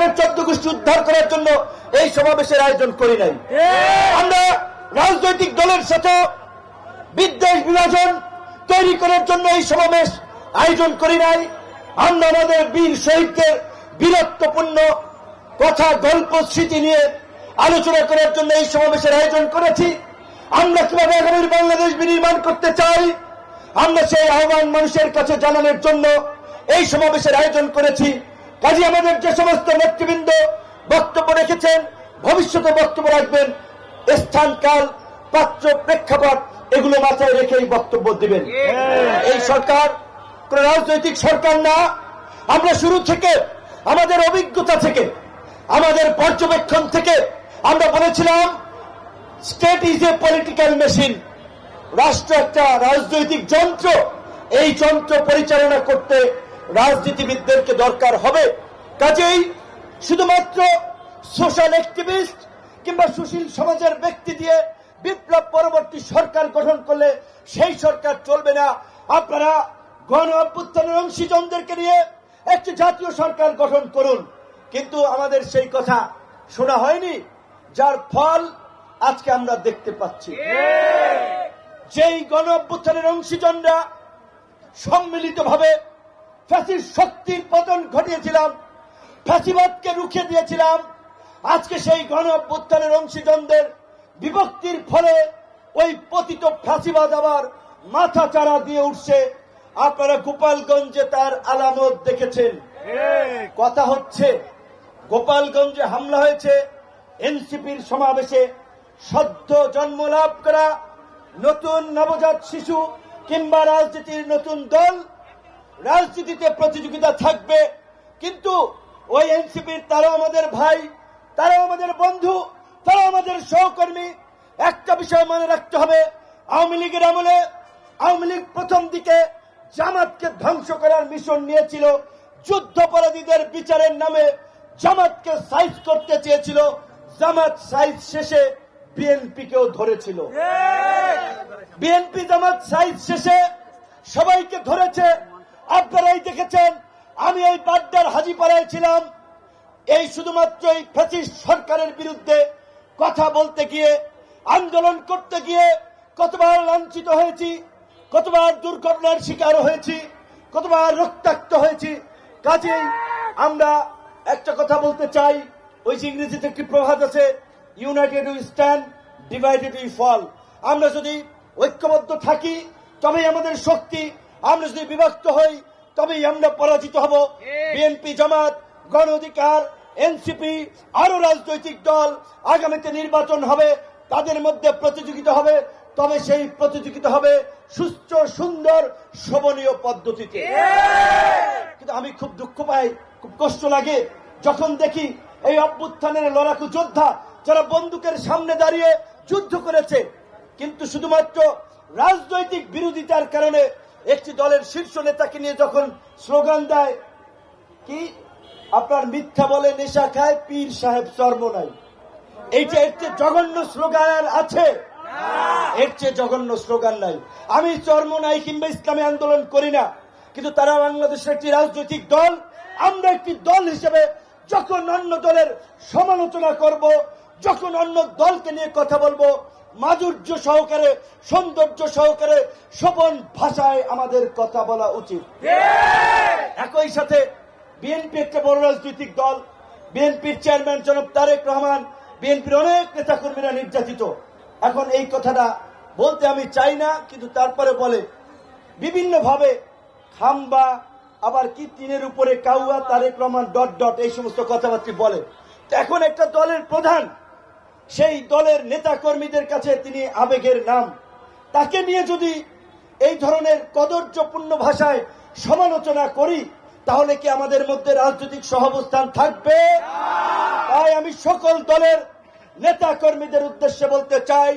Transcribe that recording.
সরকারের চোদ্দ গোষ্ঠী উদ্ধার করার জন্য এই সমাবেশের আয়োজন করি নাই। আমরা রাজনৈতিক দলের সাথে বিদ্বেষ বিভাজন তৈরি করার জন্য এই সমাবেশ আয়োজন করি নাই। আমরা আমাদের বীর শহীদদের বীরত্বপূর্ণ কথা গল্প স্মৃতি নিয়ে আলোচনা করার জন্য এই সমাবেশের আয়োজন করেছি। আমরা কীভাবে আগামীর বাংলাদেশ বিনির্মাণ করতে চাই আমরা সেই আহ্বান মানুষের কাছে জানানোর জন্য এই সমাবেশের আয়োজন করেছি। কাজে আমাদের যে সমস্ত নেতৃবৃন্দ বক্তব্য রেখেছেন, ভবিষ্যতে বক্তব্য রাখবেন স্থান কাল পাত্র, প্রেক্ষাপট, এগুলো মাথায় রেখেই বক্তব্য দিবেন। এই সরকার কোন রাজনৈতিক সরকার না। আমরা শুরু থেকে, আমাদের অভিজ্ঞতা থেকে, আমাদের পর্যবেক্ষণ থেকে আমরা বলেছিলাম state is a political machine রাষ্ট্র একটা রাজনৈতিক যন্ত্র। এই যন্ত্র পরিচালনা করতে রাজনীতিবিদদেরকে দরকার হবে। কাজেই শুধুমাত্র সোশ্যাল অ্যাক্টিভিস্ট কিংবা সুশীল সমাজের ব্যক্তি দিয়ে বিপ্লব পরবর্তী সরকার গঠন করলে সেই সরকার চলবে না। আপনারা গণ অভ্যুত্থানের অংশীজনদেরকে নিয়ে একটি জাতীয় সরকার গঠন করুন। কিন্তু আমাদের সেই কথা শোনা হয়নি, যার ফল আজকে আমরা দেখতে পাচ্ছি। যেই গণ অভ্যুত্থানের অংশীজনরা সম্মিলিতভাবে ফ্যাসির শক্তির পতন ঘটিয়েছিলাম ফ্যাসিবাদকে রুখে দিয়েছিলাম। আজকে সেই গণ অভ্যুত্থানের অংশীজনদের বিভক্তির ফলে ওই পতিত ফ্যাসিবাদ আবার মাথা চারা দিয়ে উঠছে। আপনারা গোপালগঞ্জে তার আলামত দেখেছেন। কথা হচ্ছে, গোপালগঞ্জে হামলা হয়েছে, এনসিপির সমাবেশে সদ্য জন্ম লাভ করা নতুন নবজাত শিশু কিংবা রাজনীতির নতুন দল রাজনীতিতে প্রতিযোগিতা থাকবে কিন্তু ওই এনসিপির তারাও আমাদের ভাই তারাও আমাদের বন্ধু তারাও আমাদের সহকর্মী। একটা বিষয় মনে রাখতে হবে আওয়ামী লীগের আমলে আওয়ামী লীগ প্রথম দিকে জামাতকে ধ্বংস করার মিশন নিয়েছিল যুদ্ধপরাধীদের বিচারের নামে জামাতকে সাইজ করতে চেয়েছিল। জামাত সাইজ শেষে বিএনপিকেও ধরেছিল। বিএনপি জামাত সাইজ শেষে সবাইকে ধরেছে আপনারাই দেখেছেন, আমি এই বাড্ডার হাজিপাড়ায় ছিলাম। এই শুধুমাত্র এই ফ্যাসিস্ট সরকারের বিরুদ্ধে কথা বলতে গিয়ে, আন্দোলন করতে গিয়ে কতবার লাঞ্ছিত হয়েছি, কতবার দুর্ঘটনার শিকার হয়েছি, কতবার রক্তাক্ত হয়েছি। কাজেই আমরা একটা কথা বলতে চাই, ওই যে ইংরেজিতে একটি প্রভাত আছে united we stand divided we fall আমরা যদি ঐক্যবদ্ধ থাকি, তবেই আমাদের শক্তি আমরা যদি বিভক্ত হই তবেই আমরা পরাজিত হব। বিএনপি জামাত গণ অধিকার এনসিপি আরও রাজনৈতিক দল আগামীতে নির্বাচন হবে তাদের মধ্যে প্রতিযোগিতা হবে তবে সেই প্রতিযোগিতা হবে সুস্থ সুন্দর শোভনীয় পদ্ধতিতে। কিন্তু আমি খুব দুঃখ পাই খুব কষ্ট লাগে যখন দেখি এই অভ্যুত্থানের লড়াকু যোদ্ধা যারা বন্দুকের সামনে দাঁড়িয়ে যুদ্ধ করেছে। কিন্তু শুধুমাত্র রাজনৈতিক বিরোধিতার কারণে একটি দলের শীর্ষ নেতাকে নিয়ে যখন স্লোগান দেয়, কি? আপনার মিথ্যা বলে নেশা খায় পীর সাহেব চর্ম নাই এইটা চেয়ে জঘন্য স্লোগান আছে। এর চেয়ে জঘন্য স্লোগান নাই। আমি চর্ম নাই কিংবা ইসলামী আন্দোলন করি না, কিন্তু তারা বাংলাদেশের একটি রাজনৈতিক দল। আমরা একটি দল হিসেবে যখন অন্য দলের সমালোচনা করব, যখন অন্য দলকে নিয়ে কথা বলব মাধুর্য সহকারে সৌন্দর্য সহকারে শোভন ভাষায় আমাদের কথা বলা উচিত। একই সাথে বিএনপি একটা বড় রাজনৈতিক দল বিএনপির চেয়ারম্যান জনাব তারেক রহমান বিএনপির অনেক নেতাকর্মীরা নির্যাতিত। এখন এই কথাটা বলতে আমি চাই না কিন্তু তারপরে বলে বিভিন্ন ভাবে খাম্বা আবার কি তিনের উপরে কাউয়া তারেক রহমান ডট ডট এই সমস্ত কথাবার্তা বলে। তো এখন একটা দলের প্রধান সেই দলের নেতা কর্মীদের কাছে তিনি আবেগের নাম। তাকে নিয়ে যদি এই ধরনের কদর্যপূর্ণ ভাষায় সমালোচনা করি তাহলে কি আমাদের মধ্যে রাজনৈতিক সহাবস্থান থাকবে? তাই আমি সকল দলের নেতা কর্মীদের উদ্দেশ্যে বলতে চাই